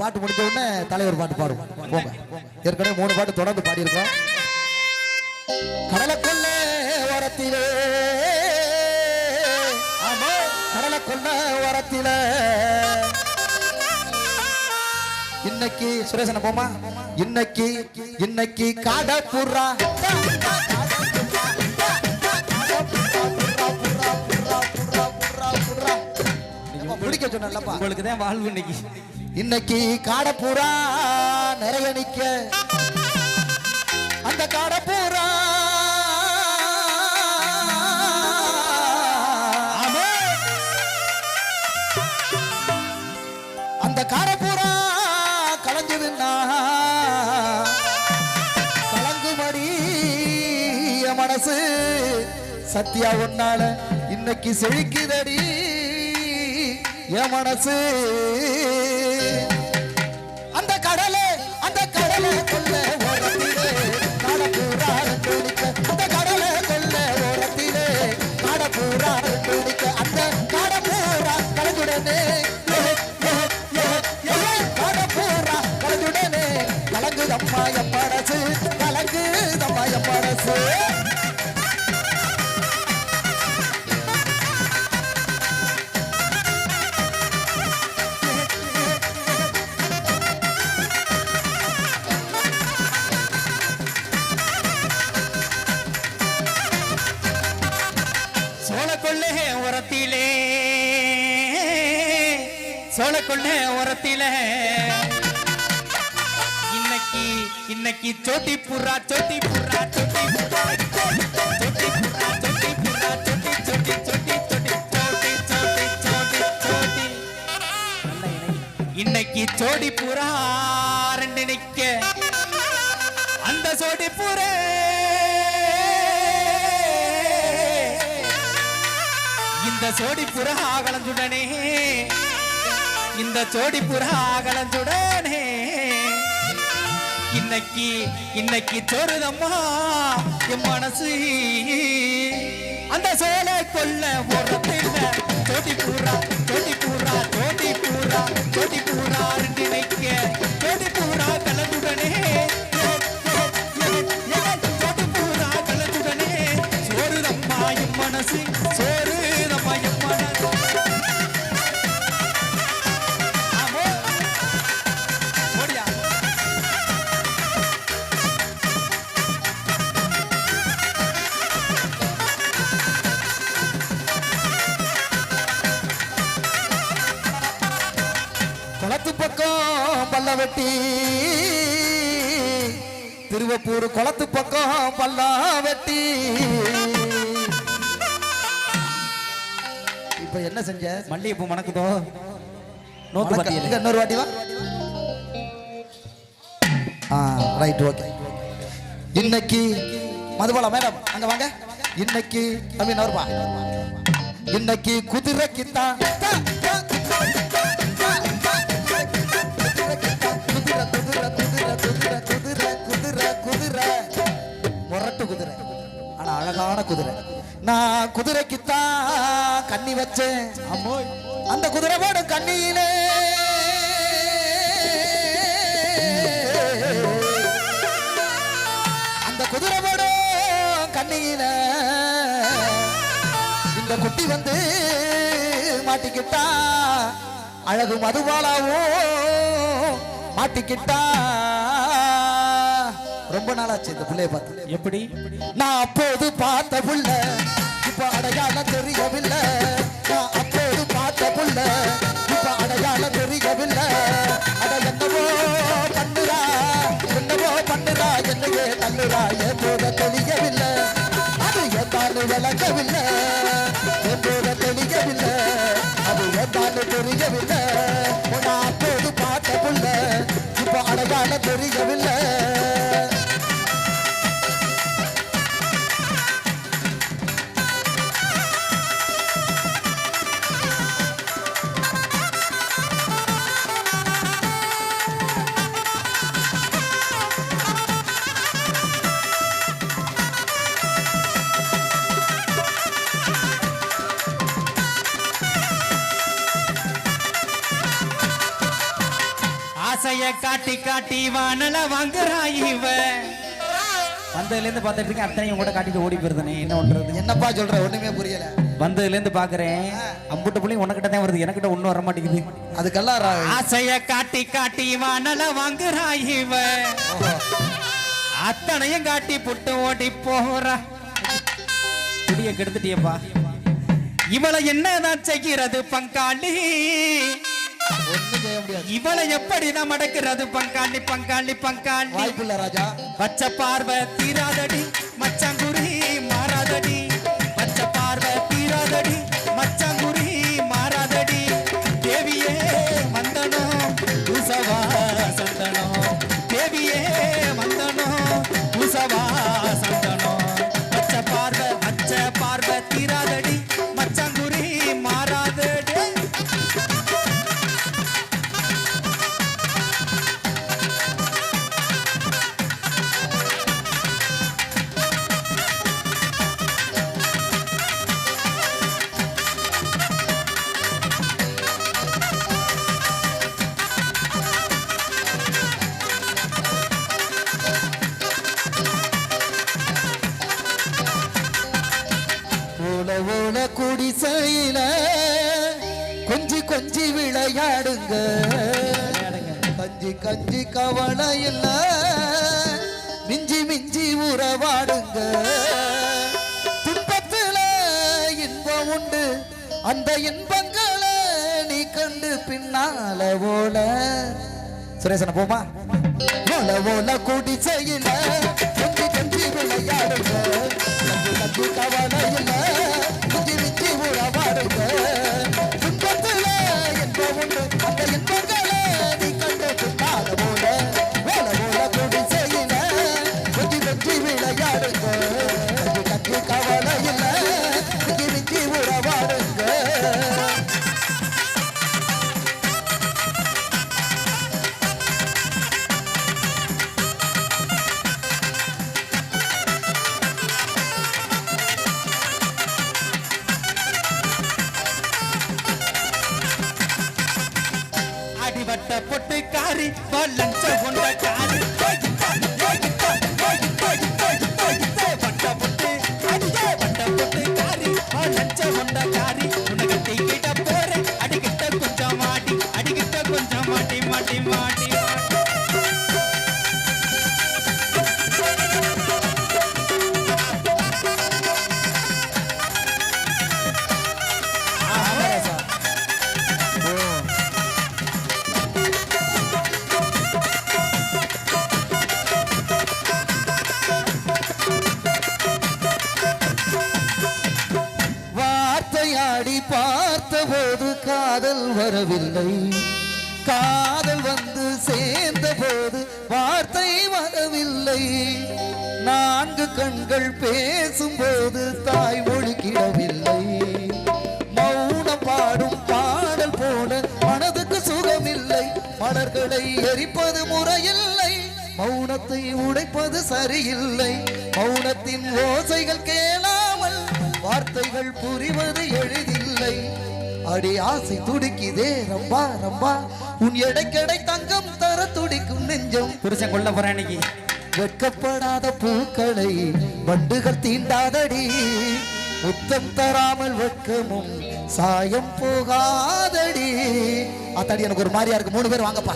பாட்டு முடிஞ்ச உடனே தலைவர் பாட்டு பாடுவோம். போங்க. ஏற்கனவே மூணு பாட்டு தொடர்ந்து பாடியிருக்கோம். கடலக்குள்ள ஓரத்திலே. ஆமா கடலக்குள்ள ஓரத்திலே. இன்னைக்கு சுரேசன போமா இன்னைக்கு இன்னைக்கு காடப்புறா பிடிக்க சொன்னல்லப்பா உங்களுக்கு தான் வாழ்வு இன்னைக்கு. இன்னைக்கு காடப்புறா நிறைய நிக்க. அந்த காடப்புறா அந்த காடப்புறா கலங்குதுன்னா கலங்குமடி என் மனசு சத்யா ஒன்னால இன்னைக்கு செழிக்குதடி. என் மனசு சோழக்கொள்ளே உரத்தில இன்னைக்கு இன்னைக்கு சோட்டி புறா சோட்டி புறா சோட்டி புறா. சோட்டி புறா சோட்டி புறா சோட்டி சோட்டி சோட்டி சோட்டி சோட்டி சோட்டி சோட்டி சோட்டி இன்னைக்கு சோடி புறா ரெண்டு நிக்க. அந்த சோடி புறே. இந்த சோடி புறா கலந்துடனே. இந்த ஜோடி புறா கலந்துடனே இன்னைக்கு இன்னைக்கு சோறுதம்மா என் மனசு. அந்த சோலை கொல்ல உரத்தில் சோடி பூரா சோடி பூரா சோடி பூரா சோடி பூரா குளத்து பக்கம் பல்ல வெட்டி திருவப்பூர் குளத்து பக்கம் பல்லா வெட்டி இப்ப என்ன செஞ்ச? மல்லிகைப்பூ மணக்குதோ? வணக்கம். பட்டியல் இன்னொரு வாட்டி வா. ஆ ரைட் ஓகே இன்னைக்கு மதுபாலா மேடம் அங்க வாங்க. இன்னைக்கு தம்பி நவருப்பா இன்னைக்கு குதிரைக்கு தான் அழகான குதிரை. நான் குதிரைக்குத்தான் கண்ணி வச்சேன். அந்த குதிரை போடும் கண்ணியிலே. அந்த குதிரை போடும் கண்ணியில. இந்த குட்டி வந்து மாட்டிக்கிட்டா அழகு மதுபாலாவும் மாட்டிக்கிட்டா. ரொம்ப நாளாச்சு இந்த பிள்ளைய பார்த்து. எப்படி? நான் அப்போது பார்த்த புள்ள ஆசைய காட்டி காட்டி வானல வாங்குறாய் இவ. வந்ததுல இருந்து பார்த்துட்டு இருக்கேன் அத்தனையும் கூட காட்டிட்டு ஓடி போயிருந்தனே என்ன பண்றது? என்னப்பா சொல்ற? ஒண்ணுமே புரியல. வந்ததுல இருந்து பாக்குறேன் அம்புட்டு புள்ளையும் உனக்கிட்ட தான் வருது எனக்கிட்ட ஒண்ணும் வர மாட்டேங்குது. அதுக்கெல்லாம் ஆசைய காட்டி காட்டி வானல வாங்குறாய் இவ. அத்தனையும் காட்டி புட்டு ஓடி போறா. குடிய கெடுத்துட்டியப்பா. இவளை என்னதான் செய்கிறது பங்காளி? ஒண்ணும் செய்ய முடியாது. இவளை எப்படிதான் மடக்கிறது பங்காளி பங்காளி பங்காளி. வாய்ப்பில்ல ராஜா. பச்சை பார்வை தீராதடி மச்சாங்குருி குடிசையில கொஞ்சி கொஞ்சி விளையாடுங்க. கஞ்சி கஞ்சி கவலை இல்ல மிஞ்சி மிஞ்சி உறவாடுங்க. துன்பத்துல இன்பம் உண்டு அந்த இன்பங்களை நீ கண்டு பின்னால ஓல சுரேசன போமா? ஓல ஓல குடிசையில கொஞ்சி கொஞ்சி விளையாடுங்க. கஞ்சி கஞ்சி கவலை இல்ல மிஞ்சி மிஞ்சி உறவாடுங்க. துன்பத்துல விளையாடி பார்த்தபோது காதல் வரவில்லை. காதல் வந்து சேர்ந்த போது வார்த்தை வரவில்லை. நான்கு கண்கள் பேசும்போது தாய்மொழி கிடவில்லை மௌனம் பாடும் பாடல் போல மனதுக்கு சுகமில்லை. மலர்களை எரிப்பது முறையில்லை. மௌனத்தை உடைப்பது சரியில்லை. மௌனத்தின் ஓசைகள் கேள வார்த்தைகள் புரிவது எளிதில்லை. அடி ஆசை துடிக்குதே ரம்பா ரம்பா உன் எடைக்கடை தங்கம் தர துடிக்கும் நெஞ்சம். புருஷன் கொல்ல போறேன் வெட்கப்படாத பூக்களை வண்டுகள் தீண்டாதடி. முத்தம் தராமல் வெட்கமும் சாயம் போகாதடி. அத்தாடி எனக்கு ஒரு மாதிரியா இருக்கு. மூணு பேர் வாங்கப்பா.